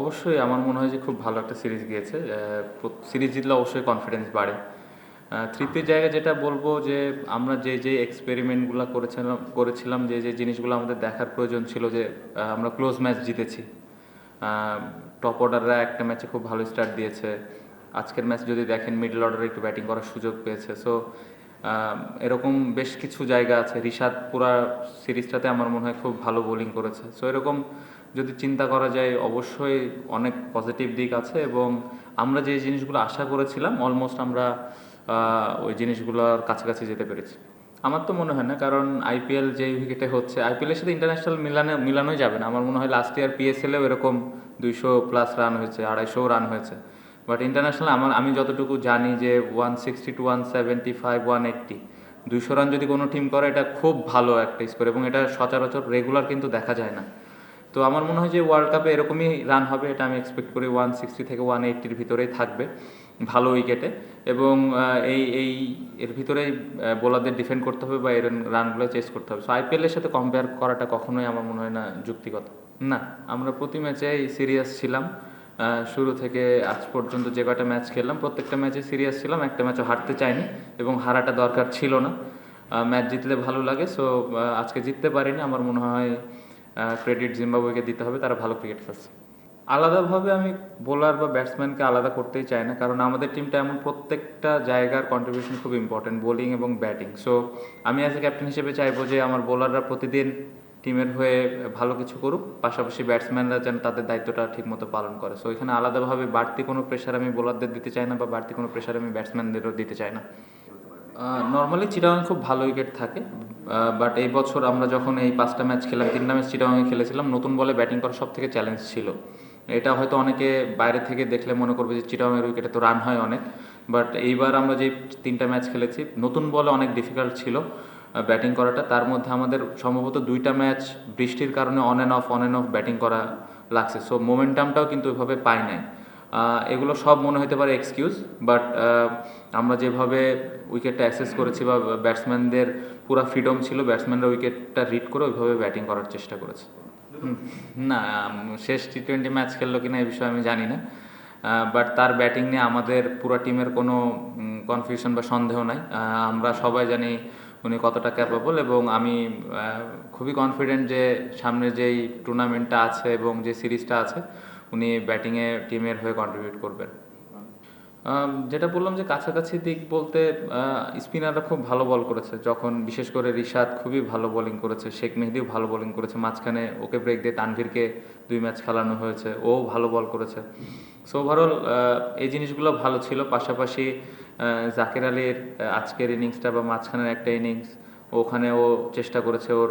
অবশ্যই আমার মনে হয় যে খুব ভালো একটা সিরিজ গিয়েছে। সিরিজ জিতলে অবশ্যই কনফিডেন্স বাড়ে। তৃতীয় জায়গায় যেটা বলব যে আমরা যে যে এক্সপেরিমেন্টগুলো করেছিলাম করেছিলাম, যে যে জিনিসগুলো আমাদের দেখার প্রয়োজন ছিল যে আমরা ক্লোজ ম্যাচ জিতেছি। টপ অর্ডাররা একটা ম্যাচে খুব ভালো স্টার্ট দিয়েছে। আজকের ম্যাচ যদি দেখেন মিডল অর্ডারে একটু ব্যাটিং করার সুযোগ পেয়েছে। সো এরকম বেশ কিছু জায়গা আছে। রিশাদ পুরা সিরিজটাতে আমার মনে হয় খুব ভালো বোলিং করেছে। সো এরকম যদি চিন্তা করা যায়, অবশ্যই অনেক পজিটিভ দিক আছে এবং আমরা যে জিনিসগুলো আশা করেছিলাম অলমোস্ট আমরা ওই জিনিসগুলোর কাছাকাছি যেতে পেরেছি। আমার তো মনে হয় না, কারণ আইপিএল যে উইকেটে হচ্ছে আইপিএলের সাথে ইন্টারন্যাশনাল মিলানে, মিলানোই যাবে না। আমার মনে হয় লাস্ট ইয়ার পিএসএলেও এরকম দুইশো প্লাস রান হয়েছে আড়াইশো রান হয়েছে। বাট ইন্টারন্যাশনাল আমার, আমি যতটুকু জানি যে one sixty to one seventy five one eighty দুইশো রান যদি কোনো টিম করে, এটা খুব ভালো একটা স্কোর এবং এটা সচরাচর রেগুলার কিন্তু দেখা যায় না। তো আমার মনে হয় যে ওয়ার্ল্ড কাপে এরকমই রান হবে, এটা আমি এক্সপেক্ট করি ওয়ান সিক্সটি থেকে ওয়ান এইট্টির ভিতরেই থাকবে, ভালো উইকেটে এবং এই এই, এর ভিতরেই বোলারদের ডিফেন্ড করতে হবে বা এর রানগুলো চেস করতে হবে। সো আইপিএলের সাথে কম্পেয়ার করাটা কখনোই আমার মনে হয় না যুক্তিগত। না, আমরা প্রতি ম্যাচেই সিরিয়াস ছিলাম শুরু থেকে আজ পর্যন্ত যে কটা ম্যাচ খেললাম, প্রত্যেকটা ম্যাচে সিরিয়াস ছিলাম, একটা ম্যাচও হারতে চাইনি এবং হারাটা দরকার ছিল না। ম্যাচ জিতলে ভালো লাগে সো আজকে জিততে পারিনি, আমার মনে হয় ক্রেডিট জিম্বাবুয়েকে দিতে হবে, তারা ভালো ক্রিকেট খেলছে আলাদাভাবে আমি বোলার বা ব্যাটসম্যানকে আলাদা করতেই চাই না, কারণ আমাদের টিমটা এমন প্রত্যেকটা জায়গার কন্ট্রিবিউশন খুব ইম্পর্টেন্ট বোলিং এবং ব্যাটিং সো আমি অ্যাজ এ ক্যাপ্টেন হিসেবে চাইব যে আমার বোলাররা প্রতিদিন টিমের হয়ে ভালো কিছু করুক, পাশাপাশি ব্যাটসম্যানরা যেন তাদের দায়িত্বটা ঠিকমতো পালন করে। সো এখানে আলাদাভাবে বাড়তি কোনো প্রেশার আমি বোলারদের দিতে চাই না বা বাড়তি কোনো প্রেশার আমি ব্যাটসম্যানদেরও দিতে চাই না। নর্মালি চিটাগাং খুব ভালো উইকেট থাকে বাট এই বছর আমরা যখন এই পাঁচটা ম্যাচ খেলাম, তিনটা ম্যাচ চিটাগাংয়ে খেলেছিলাম, নতুন বলে ব্যাটিং করা সব থেকে চ্যালেঞ্জ ছিল। এটা হয়তো অনেকে বাইরে থেকে দেখলে মনে করবে যে চিটাগাংয়ের উইকেটে তো রান হয় অনেক বাট এইবার আমরা যে তিনটা ম্যাচ খেলেছি, নতুন বলে অনেক ডিফিকাল্ট ছিল ব্যাটিং করাটা। তার মধ্যে আমাদের সম্ভবত দুইটা ম্যাচ বৃষ্টির কারণে on and off on and off batting করা লাগছে সো মোমেন্টামটাও কিন্তু ওইভাবে পাই নাই। এগুলো সব মনে হতে পারে এক্সকিউজ বাট আমরা যেভাবে উইকেটটা অ্যাসেস করেছি বা ব্যাটসম্যানদের পুরো ফ্রিডম ছিল ব্যাটসম্যানরা উইকেটটা রিড করে ওইভাবে ব্যাটিং করার চেষ্টা করেছে। না শেষ টি টোয়েন্টি ম্যাচ খেললো কিনা এই বিষয়ে আমি জানি না। বাট তার ব্যাটিং নিয়ে আমাদের পুরো টিমের কোনো কনফিউশন বা সন্দেহ নাই। আমরা সবাই জানি উনি কতটা ক্যাপাবল এবং আমি খুবই কনফিডেন্ট যে সামনে যেই টুর্নামেন্টটা আছে এবং যে সিরিজটা আছে উনি ব্যাটিংয়ে টিমের হয়ে কন্ট্রিবিউট করবেন। যেটা বললাম যে কাছাকাছি দিক বলতে স্পিনাররা খুব ভালো বল করেছে। যখন বিশেষ করে রিশাদ খুবই ভালো বোলিং করেছে, শেখ মেহেদিও ভালো বোলিং করেছে, মাঝখানে ওকে ব্রেক দিয়ে তানভীরকে দুই ম্যাচ খেলানো হয়েছে, ও ভালো বল করেছে। সো ওভারঅল এই জিনিসগুলো ভালো ছিল। পাশাপাশি জাকের আলীর আজকের ইনিংসটা বা মাঝখানের একটা ইনিংস ওখানে ও চেষ্টা করেছে ওর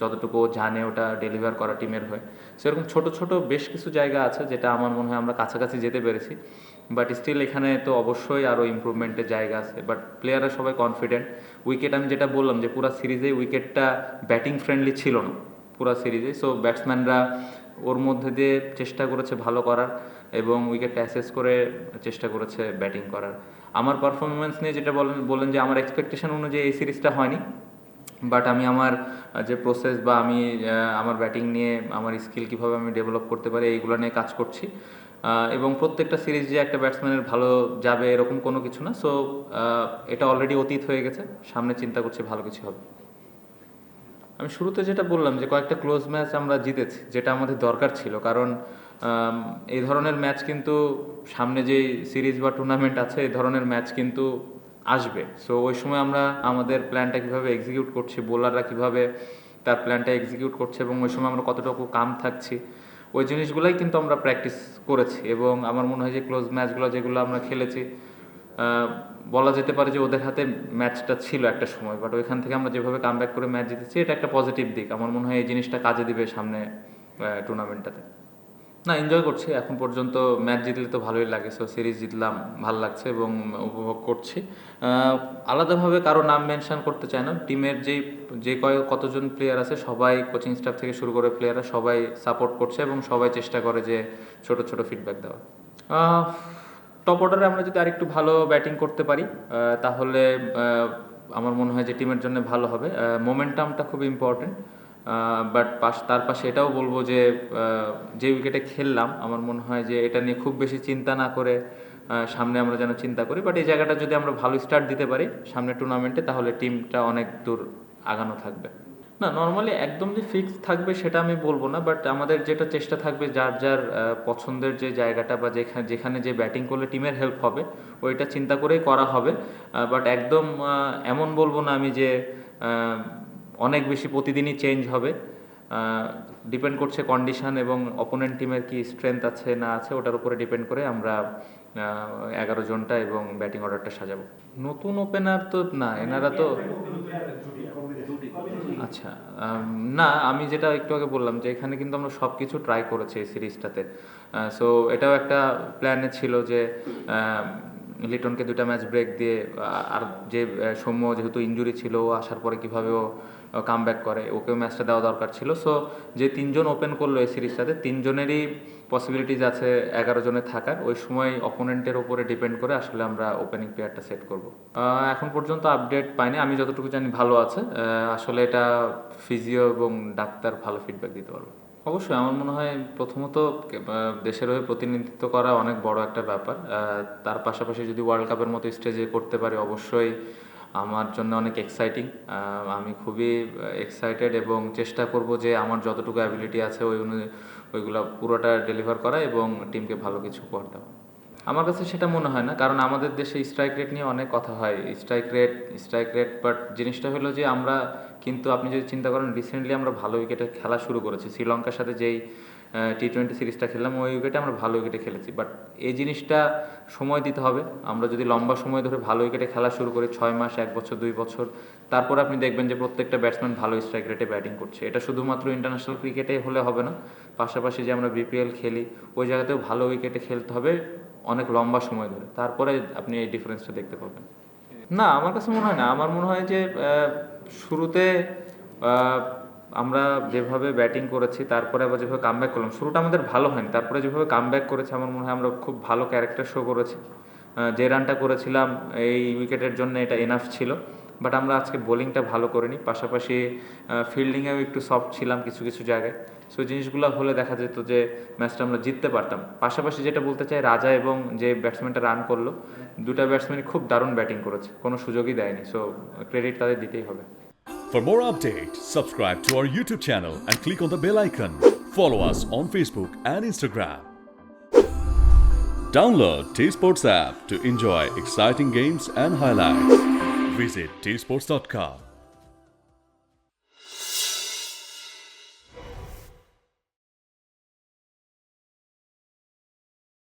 যতটুকু জানে ওটা ডেলিভার করা টিমের হয়ে। সেরকম ছোট ছোট বেশ কিছু জায়গা আছে যেটা আমার মনে হয় আমরা কাছাকাছি যেতে পেরেছি। বাট স্টিল এখানে তো অবশ্যই আরও ইমপ্রুভমেন্টের জায়গা আছে। বাট প্লেয়াররা সবাই কনফিডেন্ট উইকেট আমি যেটা বললাম যে পুরো সিরিজে উইকেটটা ব্যাটিং ফ্রেন্ডলি ছিল না। পুরো সিরিজে সো ব্যাটসম্যানরা ওর মধ্যে দিয়ে চেষ্টা করেছে ভালো করার এবং উইকেটটা অ্যাসেস করে চেষ্টা করেছে ব্যাটিং করার। আমার পারফরমেন্স নিয়ে যেটা বলেন বলেন যে আমার এক্সপেকটেশন অনুযায়ী এই সিরিজটা হয়নি। বাট আমি আমার যে প্রসেস বা আমি আমার ব্যাটিং নিয়ে আমার স্কিল কীভাবে আমি ডেভেলপ করতে পারি এইগুলো নিয়ে কাজ করছি। এবং প্রত্যেকটা সিরিজ যে একটা ব্যাটসম্যানের ভালো যাবে এরকম কোনো কিছু না। সো এটা অলরেডি অতীত হয়ে গেছে। সামনে চিন্তা করছি ভালো কিছু হবে। আমি শুরুতে যেটা বললাম যে কয়েকটা ক্লোজ ম্যাচ আমরা জিতেছি, যেটা আমাদের দরকার ছিল। কারণ এই ধরনের ম্যাচ কিন্তু সামনে যে সিরিজ বা টুর্নামেন্ট আছে, এই ধরনের ম্যাচ কিন্তু আসবে। সো ওই সময় আমরা আমাদের প্ল্যানটা কীভাবে এক্সিকিউট করছি বোলাররা কীভাবে তার প্ল্যানটা এক্সিকিউট করছে এবং ওই সময় আমরা কতটুকু কাম থাকছি, ওই জিনিসগুলোই কিন্তু আমরা প্র্যাকটিস করেছি এবং আমার মনে হয় যে ক্লোজ ম্যাচগুলো যেগুলো আমরা খেলেছি বলা যেতে পারে যে ওদের হাতে ম্যাচটা ছিল একটা সময় বাট ওইখান থেকে আমরা যেভাবে কাম করে ম্যাচ জিতেছি, এটা একটা পজিটিভ দিক। আমার মনে হয় এই জিনিসটা কাজে দিবে সামনে টুর্নামেন্টটাতে না এনজয় করছি। এখন পর্যন্ত ম্যাচ জিতলে তো ভালোই লাগে সো সিরিজ জিতলাম, ভালো লাগছে এবং উপভোগ করছি। আলাদাভাবে কারও নাম মেনশন করতে চাই না। টিমের যেই, যে কয়, কতজন প্লেয়ার আছে, সবাই কোচিং স্টাফ থেকে শুরু করে প্লেয়াররা সবাই সাপোর্ট করছে এবং সবাই চেষ্টা করে যে ছোট ছোট ফিডব্যাক দেওয়া টপ অর্ডারে আমরা যদি আরেকটু ভালো ব্যাটিং করতে পারি তাহলে আমার মনে হয় যে টিমের জন্য ভালো হবে। মোমেন্টামটা খুব ইম্পর্টেন্ট বাট পাশ তার পাশে এটাও বলব যে যে উইকেটে খেললাম, আমার মনে হয় যে এটা নিয়ে খুব বেশি চিন্তা না করে সামনে আমরা যেন চিন্তা করি। বাট এই জায়গাটা যদি আমরা ভালো স্টার্ট দিতে পারি, সামনে টুর্নামেন্টে তাহলে টিমটা অনেক দূর আগানো থাকবে। না নর্মালি একদম যে ফিক্স থাকবে সেটা আমি বলব না বাট আমাদের যেটা চেষ্টা থাকবে, যার যার পছন্দের যে জায়গাটা বা যেখানে যেখানে যে ব্যাটিং করলে টিমের হেল্প হবে, ওইটা চিন্তা করেই করা হবে। বাট একদম এমন বলব না আমি যে অনেক বেশি প্রতিদিনই চেঞ্জ হবে। ডিপেন্ড করছে কন্ডিশন এবং অপোনেন্ট টিমের কি স্ট্রেংথ আছে না আছে, ওটার উপরে ডিপেন্ড করে আমরা এগারো জনটা এবং ব্যাটিং অর্ডারটা সাজাবো। নতুন ওপেনার তো না, এনারা তো আচ্ছা না, আমি যেটা একটু আগে বললাম যে এখানে কিন্তু আমরা সব কিছু ট্রাই করেছি এই সিরিজটাতে সো এটাও একটা প্ল্যানে ছিল যে লিটনকে দুটা ম্যাচ ব্রেক দিয়ে আর যে সৌম্য যেহেতু ইঞ্জুরি ছিল, ও আসার পরে কীভাবে ও কাম ব্যাক করে, ওকেও ম্যাচটা দেওয়া দরকার ছিল। সো যে তিনজন ওপেন করল এই সিরিজটাতে তিনজনেরই পসিবিলিটিজ আছে এগারো জনের থাকার। ওই সময় অপোনেন্টের ওপরে ডিপেন্ড করে আসলে আমরা ওপেনিং প্লেয়ারটা সেট করব। এখন পর্যন্ত আপডেট পাইনি। আমি যতটুকু জানি ভালো আছে। আসলে এটা ফিজিও এবং ডাক্তার ভালো ফিডব্যাক দিতে পারবে। অবশ্যই, আমার মনে হয় প্রথমত দেশের হয়ে প্রতিনিধিত্ব করা অনেক বড় একটা ব্যাপার। তার পাশাপাশি যদি ওয়ার্ল্ড কাপের মতো স্টেজে করতে পারি, অবশ্যই আমার জন্য অনেক এক্সাইটিং আমি খুবই এক্সাইটেড এবং চেষ্টা করব যে আমার যতটুকু অ্যাবিলিটি আছে, ওই ওইগুলো পুরোটা ডেলিভার করা এবং টিমকে ভালো কিছু উপহার দেওয়া। আমার কাছে সেটা মনে হয় না, কারণ আমাদের দেশে স্ট্রাইক রেট নিয়ে অনেক কথা হয়। Strike rate strike rate but জিনিসটা হলো যে আমরা কিন্তু আপনি যদি চিন্তা করেন রিসেন্টলি আমরা ভালো উইকেটে খেলা শুরু করেছি। শ্রীলঙ্কার সাথে যেই টি টোয়েন্টি সিরিজটা খেললাম, ওই উইকেটে আমরা ভালো উইকেটে খেলেছি। বাট এই জিনিসটা সময় দিতে হবে। আমরা যদি লম্বা সময় ধরে ভালো উইকেটে খেলা শুরু করি, ছয় মাস, এক বছর, দুই বছর, তারপর আপনি দেখবেন যে প্রত্যেকটা ব্যাটসম্যান ভালো স্ট্রাইক রেটে ব্যাটিং করছে। এটা শুধুমাত্র ইন্টারন্যাশনাল ক্রিকেটে হলে হবে না। পাশাপাশি যে আমরা বিপিএল খেলি, ওই জায়গাতেও ভালো উইকেটে খেলতে হবে। অনেক লম্বা সময় ধরে। তারপরে আপনি এই ডিফারেন্সটা দেখতে পাবেন। না, আমার কাছে মনে হয় না। আমার মনে হয় যে শুরুতে আমরা যেভাবে ব্যাটিং করেছি, তারপরে আবার যেভাবে কাম ব্যাক করলাম, শুরুটা আমাদের ভালো হয়নি। তারপরে যেভাবে কাম ব্যাক করেছে, আমার মনে হয় আমরা খুব ভালো ক্যারেক্টার শো করেছি। যে রানটা করেছিলাম, এই উইকেটের জন্য এটা এনাফ ছিল। বাট আমরা আজকে বোলিংটা ভালো করিনি পাশাপাশি ফিল্ডিংয়েও একটু সফট ছিলাম কিছু কিছু জায়গায় সো জিনিসগুলো হলে দেখা যেত যে ম্যাচটা আমরা জিততে পারতাম পাশাপাশি যেটা বলতে চাই রাজা এবং যে ব্যাটসম্যানটা রান করল দুটা ব্যাটসম্যানই খুব দারুণ ব্যাটিং করেছে কোনো সুযোগই দেয়নি সো ক্রেডিট তাদের দিতেই হবে For more updates, subscribe to our YouTube channel and click on the bell icon. Follow us on Facebook and Instagram. Download T Sports app to enjoy exciting games and highlights. Visit tsports.com.